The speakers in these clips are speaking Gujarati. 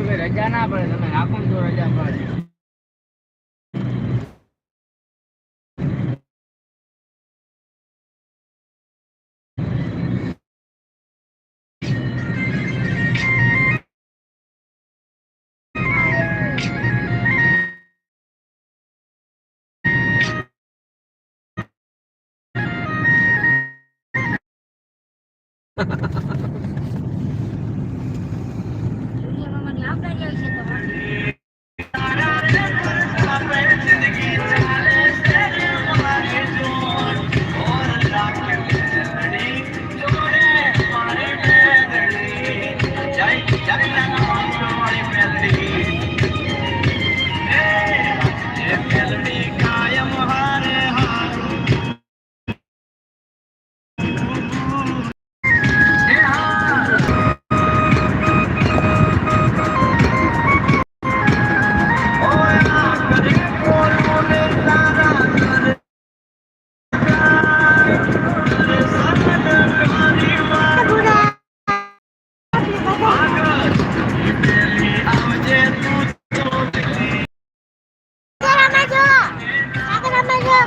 કોઈ રજા ના પડે તમે રાખો તો રજા પડે. ハハハハ! Aku nama juga, aku nama juga,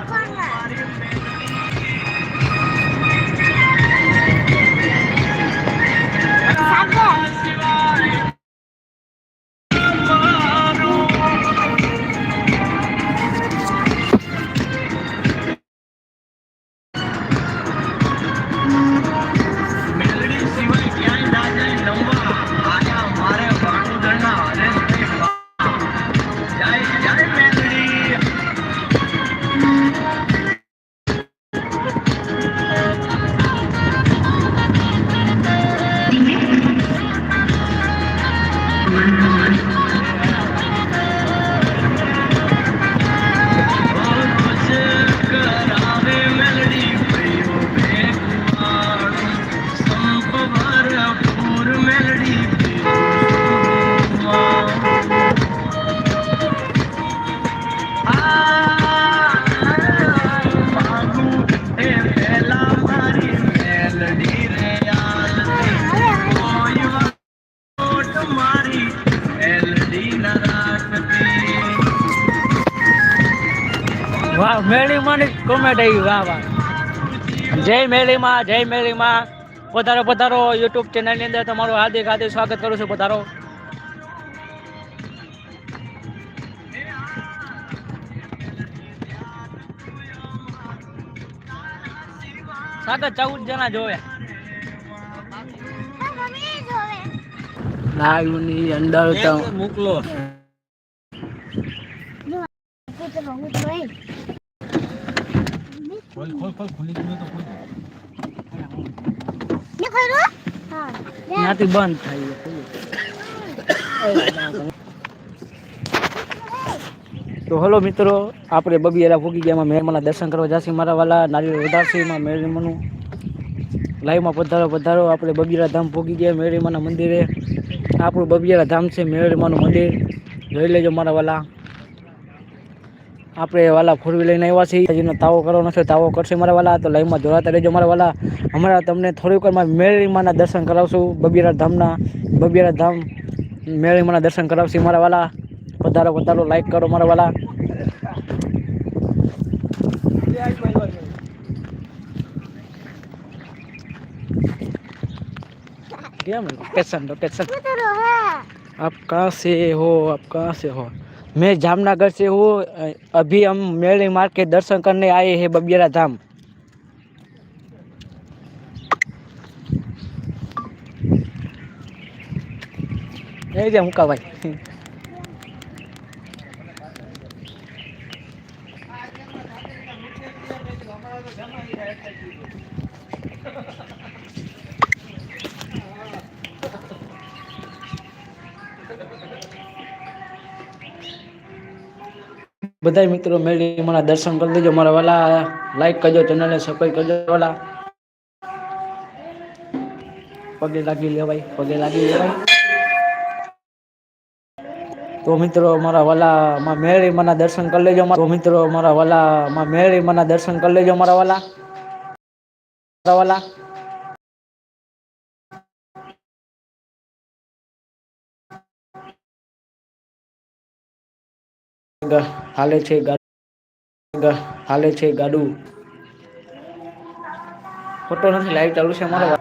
વાહ, મેળીમાં ની કોમેન્ટ આવી, વાહ વાહ. જય મેળીમાં જય મેળીમાં. પધારો પધારો યુટ્યુબ ચેનલની અંદર તમારું હાર્દિક હાર્દિક સ્વાગત કરું છું, પધારો. સાગર ચૌદ જણા જોવે. લાઈવની અંદર તો મોકલો. ત્યાંથી બંધ થાય તો હલો મિત્રો આપણે બબીયારા ફૂગી ગયા મહેરમાના દર્શન કરવા જાસી મારા વાલા નારિયેળ એમાં મેળીમાનું લાઈવમાં પધારો પધારો. આપણે બબીરા ધામ ફૂગી ગયા મેળીમાના મંદિરે. આપણું બબીયારા ધામ છે મેળીમાનું મંદિર. જોઈ લેજો મારા વાલા. આપણે વાલા ફોર વ્હીલર લઈને આવ્યા છીએ. હજીનો તાવો કરવાનો છે, તાવો કરશે મારા વાલા. તો લાઈવમાં જોડાતા રહેજો મારા વાલા. હમણાં તમને થોડીક વારમાં મેળીમાના દર્શન કરાવશું. બબીરા ધામના, બબીરા ધામ મેળીમાના દર્શન કરાવશે મારા વાલા. પધારો પધારો. લાઈક કરો મારા વાલા. કેમ लोकेशन लोकेशन आप कहाँ से हो आप कहाँ से हो मैं जामनगर से हूँ अ, अभी हम मेले मार के दर्शन करने आए हैं बबियारा धाम એ જે મુકા ભાઈ બધા મિત્રો મેળી મારા દર્શન કરી દેજો. મારા વાલા લાઈક કરજો ચેનલને સબસ્ક્રાઈબ કરજો વાલા. પગે લાગી લેવાય, પગે લાગી લેવાય. તો મિત્રો મારા વાલા માં મેળી માના દર્શન કરી લેજો. તો મિત્રો મારા વાલા માં મેળી માના દર્શન કરી લેજો મારા વાલા. મારા વાલા. હાલે છે હાલે છે ગાડું. ફોટો નથી લાઈવ ચાલુ છે મારો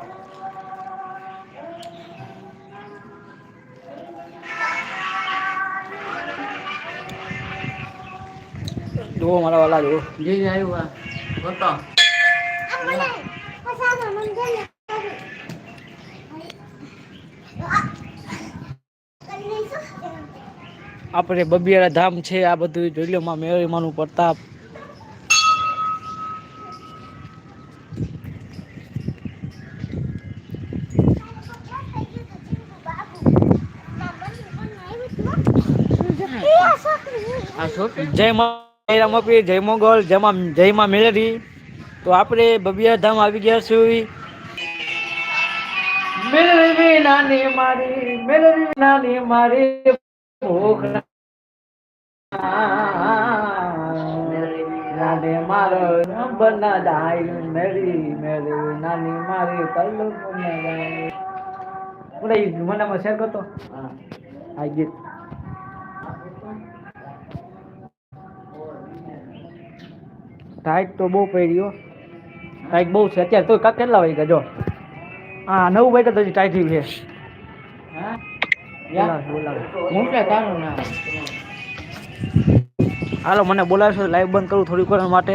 જુઓ મારા વાલા જુઓ. જે આવ્યું બતો આપણે બબિયારા ધામ છે આ બધું જોઈ લો માં મેળીમાનું પ્રતાપ. જય માં રામપીર જય મોગલ જયમાં જયમાં જય માં મેળરી તો આપણે બબિયા ધામ આવી ગયા છીએ. મેળવી નાની મારી મેળવી નાની મારી. નાને મારો બના દાય મેરી મેરી નાની મારી કલ્લુ મને મને શેર કરતો આ ગીત ટાઈટ તો બહુ પડ્યો ટાઈટ બહુ છે અત્યારે તો કેટલા વાગ્યા જો હા નવ વાગ્યા તો ટાઈટ છે હા હાલો મને બોલાવશો લાઈવ બંધ કરું થોડીક વાર માટે.